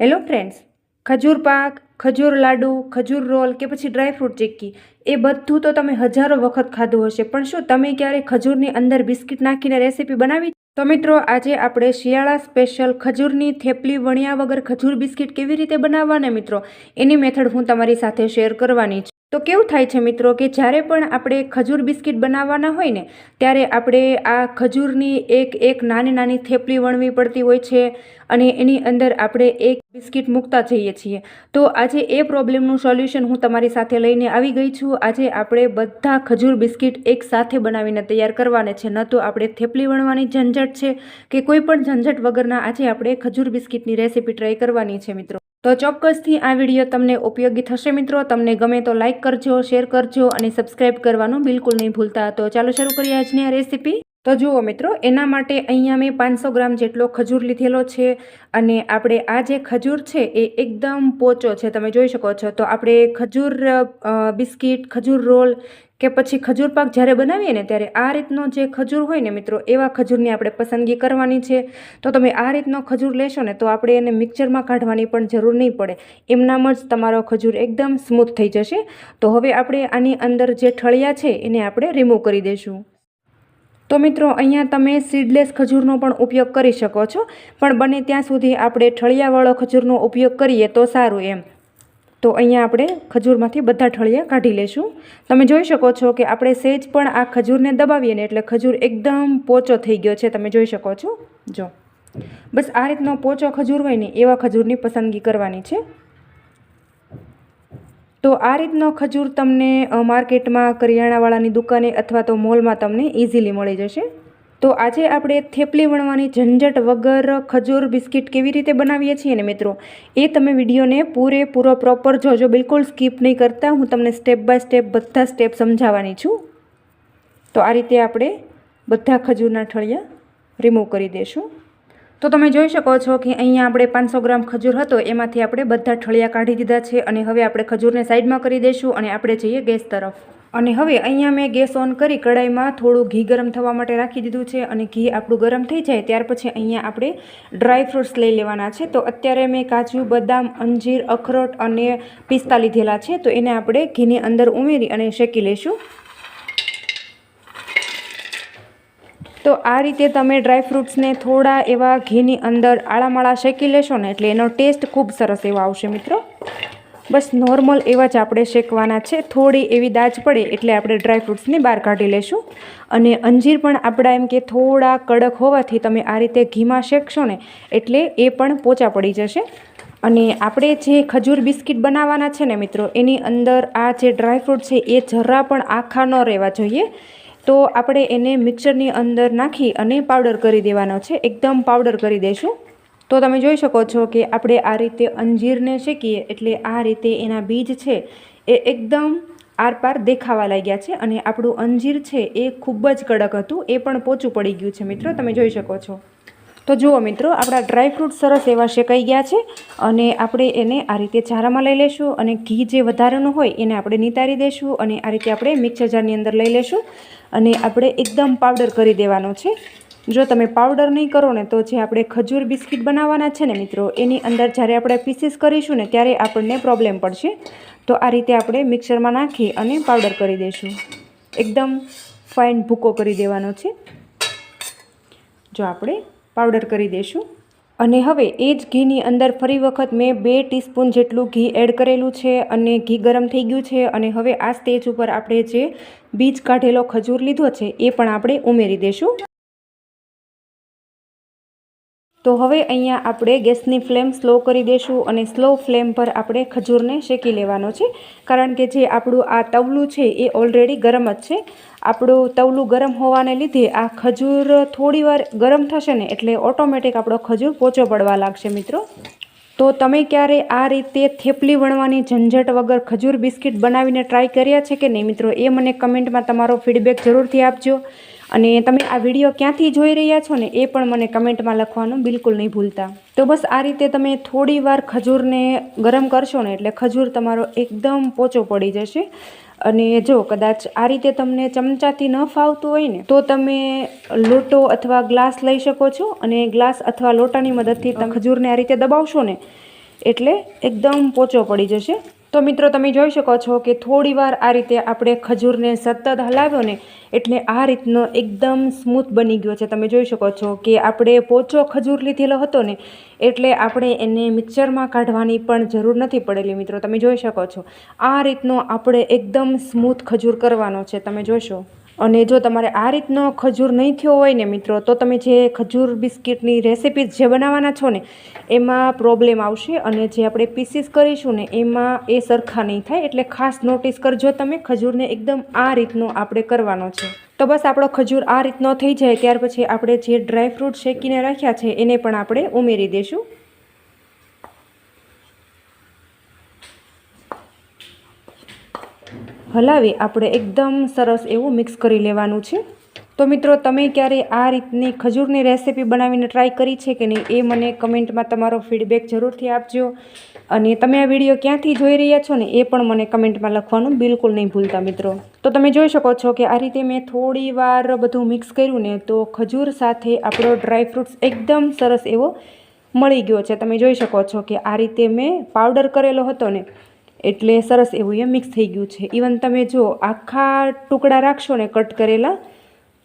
Hello friends ખજૂર પાક, ખજૂર લાડુ, ખજૂર રોલ કે પછી ડ્રાયફ્રૂટ ચીક્કી, એ બધું તો તમે હજારો વખત ખાધું હશે. પણ શું તમે ક્યારે ખજૂરની અંદર બિસ્કિટ નાખીને રેસીપી બનાવી? તો મિત્રો, આજે આપણે શિયાળા સ્પેશિયલ ખજૂરની થેપલી વણ્યા વગર ખજૂર બિસ્કિટ કેવી રીતે બનાવવાને મિત્રો? એની મેથડ હું તમારી સાથે શેર કરવાની છું. તો કેવું થાય છે મિત્રો કે જ્યારે પણ આપણે ખજૂર બિસ્કિટ બનાવવાના હોય ને, ત્યારે આપણે આ ખજૂરની એક એક નાની નાની થેપલી વણવી પડતી હોય છે અને એની અંદર આપણે એક બિસ્કિટ મૂકતા જઈએ છીએ. તો આજે એ પ્રોબ્લેમનું સોલ્યુશન હું તમારી સાથે લઈને આવી ગઈ છું. આજે આપણે બધા ખજૂર બિસ્કિટ એક સાથે બનાવીને તૈયાર કરવાના છે. ન તો આપણે થેપલી વણવાની ઝંઝટ છે કે કોઈ પણ ઝંઝટ વગરના આજે આપણે ખજૂર બિસ્કિટની રેસીપી ટ્રાય કરવાની છે મિત્રો. તો ચોક્કસથી આ વીડિયો તમને ઉપયોગી થશે મિત્રો. તમને ગમે તો લાઇક કરજો શેર કરજો અને સબસ્ક્રાઇબ કરવાનું બિલકુલ નહીં ભૂલતા. તો ચાલો શરૂ કરીએ આજની આ રેસીપી તો જુઓ મિત્રો, એના માટે અહીંયા મેં પાંચસો ગ્રામ જેટલો ખજૂર લીધેલો છે અને આપણે આ જે ખજૂર છે એ એકદમ પોચો છે, તમે જોઈ શકો છો. તો આપણે ખજૂર બિસ્કિટ, ખજૂર રોલ કે પછી ખજૂર પાક જ્યારે બનાવીએ ને ત્યારે આ રીતનો જે ખજૂર હોય ને મિત્રો, એવા ખજૂરની આપણે પસંદગી કરવાની છે. તો તમે આ રીતનો ખજૂર લેશો ને તો આપણે એને મિક્સરમાં કાઢવાની પણ જરૂર નહીં પડે. એમનામ જ તમારો ખજૂર એકદમ સ્મૂથ થઈ જશે. તો હવે આપણે આની અંદર જે ઠળિયા છે એને આપણે રિમૂવ કરી દઈશું. તો મિત્રો, અહીંયા તમે સીડલેસ ખજૂરનો પણ ઉપયોગ કરી શકો છો. પણ બને ત્યાં સુધી આપણે ઠળિયાવાળો ખજૂરનો ઉપયોગ કરીએ તો સારું એમ. તો અહીંયા આપણે ખજૂરમાંથી બધા ઠળિયા કાઢી લેશું. તમે જોઈ શકો છો કે આપણે સેજ પણ આ ખજૂરને દબાવીએ ને એટલે ખજૂર એકદમ પોચો થઈ ગયો છે. તમે જોઈ શકો છો. જો. બસ આ રીતનો પોચો ખજૂર હોય ને એવા ખજૂરની પસંદગી કરવાની છે. તો આ રીતનો ખજૂર તમને માર્કેટમાં, કરિયાણાવાળાની દુકાને અથવા તો મોલમાં તમને ઇઝીલી મળી જશે. તો આજે આપણે થેપલી વણવાની ઝંઝટ વગર ખજૂર બિસ્કિટ કેવી રીતે બનાવીએ છીએ ને મિત્રો? એ તમે વિડીયોને પૂરેપૂરો, પ્રોપર જોજો. બિલકુલ સ્કીપ નહીં કરતા. હું તમને સ્ટેપ બાય સ્ટેપ બધા સ્ટેપ સમજાવવાની છું. તો આ રીતે આપણે બધા ખજૂરના ઠળિયા રિમૂવ કરી દઈશું તો તમે જોઈ શકો છો કે અહીંયા આપણે પાંચસો ગ્રામ ખજૂર હતો, એમાંથી આપણે બધા ઠળિયા કાઢી દીધા છે અને હવે આપણે ખજૂરને સાઈડમાં કરી દઈશું અને આપણે જઈએ ગેસ તરફ. અને હવે અહીંયા મેં ગેસ ઓન કરી કડાઈમાં થોડું ઘી ગરમ થવા માટે રાખી દીધું છે અને ઘી આપણું ગરમ થઈ જાય ત્યાર પછી અહીંયા આપણે ડ્રાય ફ્રૂટ્સ લઈ લેવાના છે. તો અત્યારે મેં કાજુ, બદામ, અંજીર, અખરોટ અને પિસ્તા લીધેલા છે. તો એને આપણે ઘીની અંદર ઉમેરી અને શેકી લઈશું. તો આ રીતે તમે ડ્રાયફ્રૂટ્સને થોડા એવા ઘીની અંદર આળામાળા શેકી લેશો ને એટલે એનો ટેસ્ટ ખૂબ સરસ એવો આવશે મિત્રો. બસ નોર્મલ એવા જ આપણે શેકવાના છે. થોડી એવી દાજ પડે એટલે આપણે ડ્રાયફ્રૂટ્સને બહાર કાઢી લેશું. અને અંજીર પણ આપણા એમ કે થોડા કડક હોવાથી તમે આ રીતે ઘીમાં શેકશો ને એટલે એ પણ પોચા પડી જશે. અને આપણે જે ખજૂર બિસ્કિટ બનાવવાના છે ને મિત્રો, એની અંદર આ જે ડ્રાયફ્રૂટ છે એ જરા પણ આખા ન રહેવા જોઈએ. તો આપણે એને મિક્સરની અંદર નાખી અને પાવડર કરી દેવાનો છે. એકદમ પાવડર કરી દઈશું તો તમે જોઈ શકો છો કે આપણે આ રીતે અંજીરને શેકીએ એટલે આ રીતે એના બીજ છે એ એકદમ આરપાર દેખાવા લાગ્યા છે અને આપણું અંજીર છે એ ખૂબ જ કડક હતું. એ પણ પોચું પડી ગયું છે મિત્રો, તમે જોઈ શકો છો. તો જુઓ મિત્રો, આપણા ડ્રાય ફ્રૂટ સરસ એવા શેકાઈ ગયા છે અને આપણે એને આ રીતે ચારામાં લઈ લેશું અને ઘી જે વધારાનું હોય એને આપણે નિતારી દઈશું અને આ રીતે આપણે મિક્સર જારની અંદર લઈ લેશું અને આપણે એકદમ પાવડર કરી દેવાનો છે. જો તમે પાવડર નહીં કરો ને તો જે આપણે ખજૂર બિસ્કિટ બનાવવાના છે ને મિત્રો, એની અંદર જ્યારે આપણે પીસીસ કરીશું ને ત્યારે આપણને પ્રોબ્લેમ પડશે. તો આ રીતે આપણે મિક્સરમાં નાખી અને પાવડર કરી દઈશું એકદમ ફાઇન ભૂકો કરી દેવાનો છે. જો આપણે પાવડર કરી દઈશું અને હવે એ જ ઘીની અંદર ફરી વખત મેં બે ટીસ્પૂન જેટલું ઘી એડ કરેલું છે અને ઘી ગરમ થઈ ગયું છે. અને હવે આ સ્ટેજ ઉપર આપણે જે બીજ કાઢેલો ખજૂર લીધો છે એ પણ આપણે ઉમેરી દઈશું તો હવે અહીંયા આપણે ગેસની ફ્લેમ સ્લો કરી દઈશું અને સ્લો ફ્લેમ પર આપણે ખજૂરને શેકી લેવાનો છે. કારણ કે જે આપણું આ તવલું છે એ ઓલરેડી ગરમ જ છે. આપણું તવલું ગરમ હોવાને લીધે આ ખજૂર થોડીવાર ગરમ થશે ને એટલે ઓટોમેટિક આપણો ખજૂર પોચો પડવા લાગશે મિત્રો. તો તમે ક્યારે આ રીતે થેપલી વણવાની ઝંઝટ વગર ખજૂર બિસ્કિટ બનાવીને ટ્રાય કર્યા છે કે નહીં મિત્રો? એ મને કમેન્ટમાં તમારો ફીડબેક જરૂરથી આપજો. અને તમે આ વીડિયો ક્યાંથી જોઈ રહ્યા છો ને એ પણ મને કમેન્ટમાં લખવાનું બિલકુલ નહીં ભૂલતા. તો બસ આ રીતે તમે થોડી વાર ખજૂરને ગરમ કરશો ને એટલે ખજૂર તમારો એકદમ પોચો પડી જશે. અને જો કદાચ આ રીતે તમને ચમચાથી ન ફાવતું હોય ને, તો તમે લોટો અથવા ગ્લાસ લઈ શકો છો અને ગ્લાસ અથવા લોટાની મદદથી તમે ખજૂરને આ રીતે દબાવશો ને, એટલે એકદમ પોચો પડી જશે. તો મિત્રો, તમે જોઈ શકો છો કે થોડીવાર આ રીતે આપણે ખજૂરને સતત હલાવ્યો ને એટલે આ રીતનો એકદમ સ્મૂથ બની ગયો છે. તમે જોઈ શકો છો કે આપણે પોચો ખજૂર લીધેલો હતો ને એટલે આપણે એને મિક્સરમાં કાઢવાની પણ જરૂર નથી પડેલી મિત્રો. તમે જોઈ શકો છો આ રીતનો આપણે એકદમ સ્મૂથ ખજૂર કરવાનો છે. તમે જોશો. અને જો તમારે આ રીતનો ખજૂર નહીં થયો હોય ને મિત્રો, તો તમે જે ખજૂર બિસ્કિટની રેસિપી જે બનાવવાના છો ને, એમાં પ્રોબ્લેમ આવશે અને જે આપણે પીસીસ કરીશું ને, એમાં એ સરખા નહીં થાય, એટલે ખાસ નોટિસ કરજો તમે ખજૂરને એકદમ આ રીતનો આપણે કરવાનો છે. તો બસ આપણો ખજૂર આ રીતનો થઈ જાય, ત્યાર પછી આપણે જે ડ્રાયફ્રૂટ શેકીને રાખ્યા છે, એને પણ આપણે ઉમેરી દઈશું હલાવી આપણે એકદમ સરસ એવું મિક્સ કરી લેવાનું છે. તો મિત્રો, તમે ક્યારે આ રીતની ખજૂરની રેસિપી બનાવીને ટ્રાય કરી છે કે નહીં, એ મને કમેન્ટમાં તમારો ફીડબેક જરૂરથી આપજો. અને તમે આ વીડિયો ક્યાંથી જોઈ રહ્યા છો ને, એ પણ મને કમેન્ટમાં લખવાનું બિલકુલ નહીં ભૂલતા મિત્રો. તો તમે જોઈ શકો છો કે આ રીતે મેં થોડી બધું મિક્સ કર્યું ને, તો ખજૂર સાથે આપણો ડ્રાયફ્રૂટ્સ એકદમ સરસ એવો મળી ગયો છે. તમે જોઈ શકો છો કે આ રીતે મેં પાવડર કરેલો હતો ને એટલે સરસ એવું એ મિક્સ થઈ ગયું છે. ઇવન તમે જો આખા ટુકડા રાખશો ને કટ કરેલા,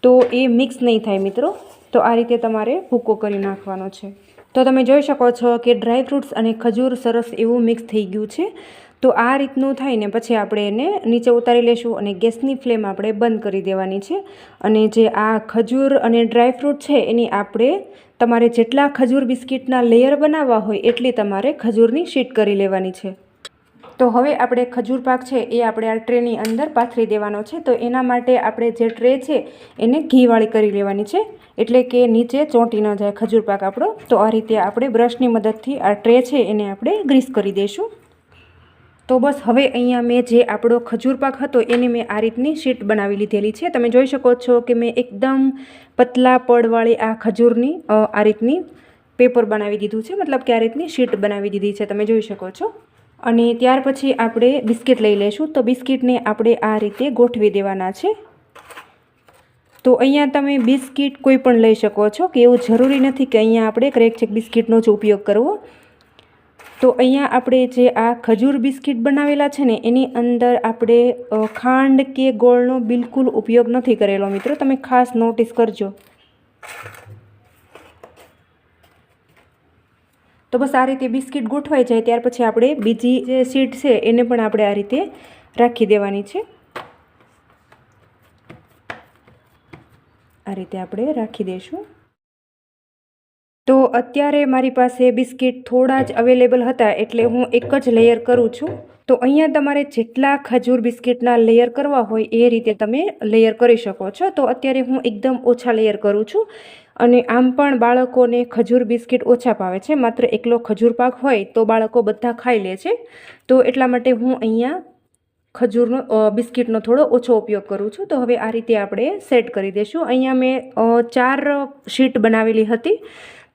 તો એ મિક્સ નહીં થાય મિત્રો. તો આ રીતે તમારે ભૂકો કરી નાખવાનો છે. તો તમે જોઈ શકો છો કે ડ્રાયફ્રૂટ્સ અને ખજૂર સરસ એવું મિક્સ થઈ ગયું છે. તો આ રીતનું થાય ને પછી આપણે એને નીચે ઉતારી લેશું અને ગેસની ફ્લેમ આપણે બંધ કરી દેવાની છે. અને જે આ ખજૂર અને ડ્રાયફ્રૂટ છે એની આપણે તમારે જેટલા ખજૂર બિસ્કિટના લેયર બનાવવા હોય એટલી તમારે ખજૂરની શીટ કરી લેવાની છે. તો હવે આપણે ખજૂર પાક છે એ આપણે આ ટ્રેની અંદર પાથરી દેવાનો છે. તો એના માટે આપણે જે ટ્રે છે એને ઘીવાળી કરી લેવાની છે. એટલે કે નીચે ચોંટી ન જાય ખજૂર પાક આપણો. તો આ રીતે આપણે બ્રશની મદદથી આ ટ્રે છે એને આપણે ગ્રીસ કરી દઈશું. તો બસ હવે અહીંયા મેં જે આપણો ખજૂર પાક હતો એને મેં આ રીતની શીટ બનાવી લીધેલી છે. તમે જોઈ શકો છો કે મેં એકદમ પતલા પડવાળી આ ખજૂરની આ રીતની પેપર બનાવી દીધું છે. મતલબ કે આ રીતની શીટ બનાવી દીધી છે. તમે જોઈ શકો છો. અને ત્યાર પછી આપણે બિસ્કિટ લઈ લઈશું. તો બિસ્કિટને આપણે આ રીતે ગોઠવી દેવાના છે. તો અહીંયા તમે બિસ્કિટ કોઈ પણ લઈ શકો છો, કે એવું જરૂરી નથી કે અહીંયા આપણે ક્રેક ચેક બિસ્કિટનો જ ઉપયોગ કરવો. તો અહીંયા આપણે જે આ ખજૂર બિસ્કિટ બનાવેલા છે ને, એની અંદર આપણે ખાંડ કે ગોળનો બિલકુલ ઉપયોગ નથી કરેલો મિત્રો. તમે ખાસ નોટિસ કરજો. તો બસ આ રીતે બિસ્કિટ ગોઠવાઈ જાય, ત્યાર પછી આપણે બીજી જે સીટ છે એને પણ આપણે આ રીતે રાખી દેવાની છે. આ રીતે આપણે રાખી દઈશું તો અત્યારે મારી પાસે બિસ્કિટ થોડા જ અવેલેબલ હતા, એટલે હું એક જ લેયર કરું છું. તો અહીંયા તમારે જેટલા ખજૂર બિસ્કિટના લેયર કરવા હોય એ રીતે તમે લેયર કરી શકો છો. તો અત્યારે હું એકદમ ઓછા લેયર કરું છું અને આમ પણ બાળકોને ખજૂર બિસ્કિટ ઓછા ભાવે છે. માત્ર એકલો ખજૂર પાક હોય તો બાળકો બધા ખાઈ લે છે. તો એટલા માટે હું અહીંયા ખજૂરનો બિસ્કિટનો થોડો ઓછો ઉપયોગ કરું છું. તો હવે આ રીતે આપણે સેટ કરી દઈશું. અહીંયા મેં ચાર શીટ બનાવેલી હતી.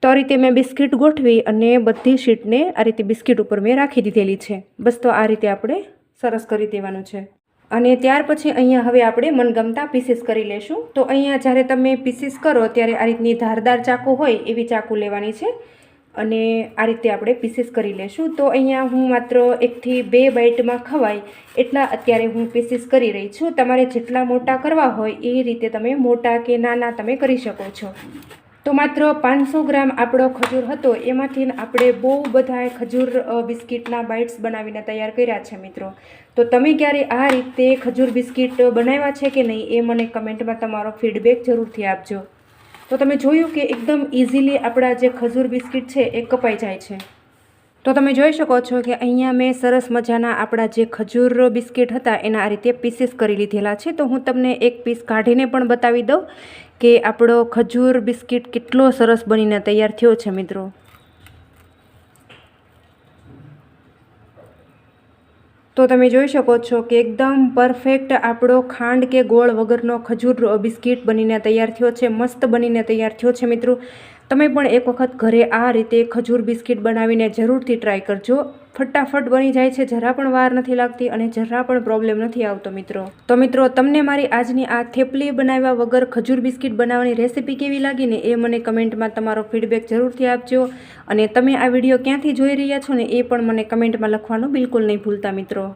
તો આ રીતે મેં બિસ્કિટ ગોઠવી અને બધી શીટને આ રીતે બિસ્કિટ ઉપર મેં રાખી દીધેલી છે. બસ તો આ રીતે આપણે સરસ કરી દેવાનું છે. અને ત્યાર પછી અહીંયા હવે આપણે મનગમતા પીસીસ કરી લેશું. તો અહીંયા જ્યારે તમે પીસીસ કરો ત્યારે આ રીતની ધારદાર ચાકુ હોય એવી ચાકુ લેવાની છે. અને આ રીતે આપણે પીસીસ કરી લેશું. તો અહીંયા હું માત્ર એકથી બે બાઇટમાં ખવાય એટલા અત્યારે હું પીસીસ કરી રહી છું. તમારે જેટલા મોટા કરવા હોય એ રીતે તમે મોટા કે નાના તમે કરી શકો છો. તો માત્ર પાંચસો ગ્રામ આપણો ખજૂર હતો, એમાંથી આપણે બહુ બધા ખજૂર બિસ્કિટના બાઇટ્સ બનાવીને તૈયાર કર્યા છે મિત્રો. તો તમે ક્યારે આ રીતે ખજૂર બિસ્કિટ બનાવ્યા છે કે નહીં એ મને કમેન્ટમાં તમારો ફીડબેક જરૂરથી આપજો. તો તમે જોયું કે એકદમ ઇઝીલી આપણા જે ખજૂર બિસ્કિટ છે એ કપાઈ જાય છે. તો તમે જોઈ શકો છો કે અહીંયા મેં સરસ મજાના આપણા જે ખજૂર બિસ્કિટ હતા એના આ રીતે પીસીસ કરી લીધેલા છે. તો હું તમને એક પીસ કાઢીને પણ બતાવી દઉં કે આપણો ખજૂર બિસ્કિટ કેટલો સરસ બનીને તૈયાર થયો છે, મિત્રો? તો તમે જોઈ શકો છો કે એકદમ પરફેક્ટ આપણો ખાંડ કે ગોળ વગરનો ખજૂર બિસ્કિટ બનીને તૈયાર થયો છે, મસ્ત બનીને તૈયાર થયો છે, મિત્રો. તમે પણ એક વખત ઘરે આ રીતે ખજૂર બિસ્કિટ બનાવીને જરૂરથી ટ્રાય કરજો. ફટાફટ બની જાય છે, જરા પણ વાર નથી લાગતી અને જરા પણ પ્રોબ્લેમ નથી આવતો, મિત્રો. તો મિત્રો, તમને મારી આજની આ થેપલી બનાવ્યા વગર ખજૂર બિસ્કિટ બનાવવાની રેસીપી કેવી લાગી ને એ મને કમેન્ટમાં તમારો ફીડબેક જરૂરથી આપજો. અને તમે આ વીડિયો ક્યાંથી જોઈ રહ્યા છો ને એ પણ મને કમેન્ટમાં લખવાનું બિલકુલ નહીં ભૂલતા, મિત્રો.